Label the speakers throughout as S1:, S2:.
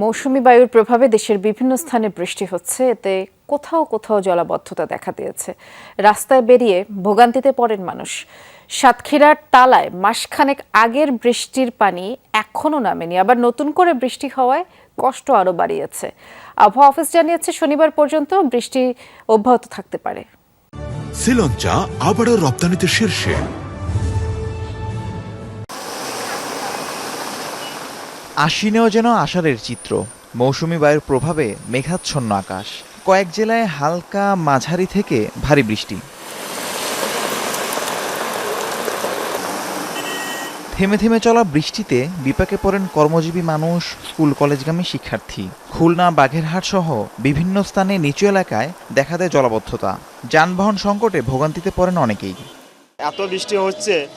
S1: মৌসুমি বায়ুর প্রভাবে দেশের বিভিন্ন স্থানে বৃষ্টি হচ্ছে। এতে কোথাও কোথাও জলাবদ্ধতা দেখা দিয়েছে। রাস্তায় বেরিয়ে ভোগান্তিতে পড়েন মানুষ। সাতক্ষীরার তালায় মাসখানেক আগের বৃষ্টির পানি এখনও নামেনি। আবার নতুন করে বৃষ্টি হওয়ায় কষ্ট আরও বাড়িয়েছে। আবহাওয়া অফিস জানিয়েছে, শনিবার পর্যন্ত বৃষ্টি অব্যাহত থাকতে পারে।
S2: শ্রীলঞ্চা আবারও রপ্তানিতে শীর্ষে।
S3: আশ্বিনেও যেন আষাঢ়ের চিত্র, মৌসুমি বায়ুর প্রভাবে মেঘাচ্ছন্ন আকাশ। কয়েক জেলায় হালকা মাঝারি থেকে ভারী বৃষ্টি। থেমে থেমে চলা বৃষ্টিতে বিপাকে পড়েন কর্মজীবী মানুষ, স্কুল, কলেজগামী শিক্ষার্থী। খুলনা, বাঘেরহাট সহ বিভিন্ন স্থানে নিচু এলাকায় দেখা দেয় জলাবদ্ধতা। যানবাহন সংকটে ভোগান্তিতে পড়েন অনেকেই।
S4: এত বৃষ্টি হচ্ছে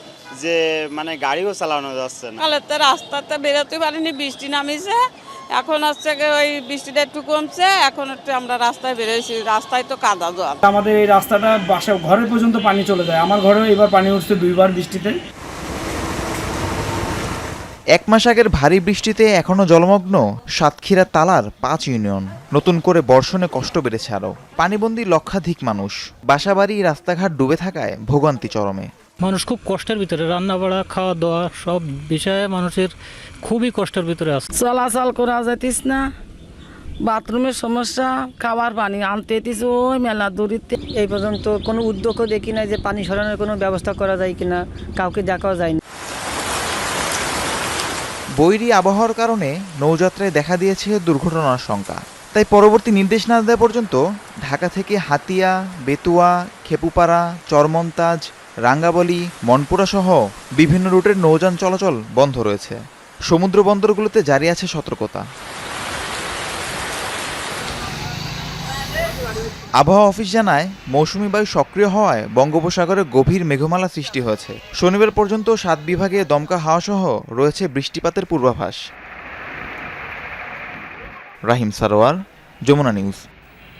S4: যে মানে গাড়িও চালানো যাচ্ছে না।
S5: কালে তো রাস্তাতে বেরোতে পারিনি বৃষ্টি নামিছে। এখন হচ্ছে ওই বৃষ্টিটা একটু কমছে এখন একটু আমরা রাস্তায় বেরোইছি। রাস্তায় তো কাদা জল।
S6: আমাদের এই রাস্তাটা বাসা ঘরের পর্যন্ত পানি চলে যায়। আমার ঘরেও এবার পানি উঠছে দুইবার বৃষ্টিতে।
S3: এক মাস আগের ভারী বৃষ্টিতে এখনও জলমগ্ন সাতক্ষীরা তালার পাঁচ ইউনিয়ন। নতুন করে বর্ষণে কষ্ট বেড়েছে আরও। পানিবন্দী লক্ষাধিক মানুষ। বাসাবাড়ি রাস্তাঘাট ডুবে থাকায় ভোগান্তি চরমে।
S7: মানুষ খুব কষ্টের ভিতরে রান্না বাড়া খাওয়া দাওয়া সব বিষয়ে মানুষের খুবই কষ্টের ভিতরে আছে।
S8: চলাচল করা যাইতিস না বাথরুমের সমস্যা খাবার পানি আনতে ওই মেলা দূরিতে। এই পর্যন্ত কোনো উদ্যোগও দেখি না যে পানি সরানোর কোনো ব্যবস্থা করা যায় কিনা কাউকে দেখাও যায় না।
S3: বৈরী আবহাওয়ার কারণে নৌযাত্রায় দেখা দিয়েছে দুর্ঘটনার শঙ্কা তাই পরবর্তী নির্দেশ না দেওয়া পর্যন্ত ঢাকা থেকে হাতিয়া বেতুয়া খেপুপাড়া চরমন্তাজ রাঙ্গাবলী, মনপুরা সহ বিভিন্ন রুটের নৌযান চলাচল বন্ধ রয়েছে। সমুদ্র বন্দরগুলোতে জারি আছে সতর্কতা। আবহাওয়া অফিস জানায়, মৌসুমি বায়ু সক্রিয় হওয়ায় বঙ্গোপসাগরে গভীর মেঘমালা সৃষ্টি হয়েছে। শনিবার পর্যন্ত সাত বিভাগে দমকা হাওয়া সহ রয়েছে বৃষ্টিপাতের পূর্বাভাস। রাহিম সারোয়ার, যমুনা নিউজ।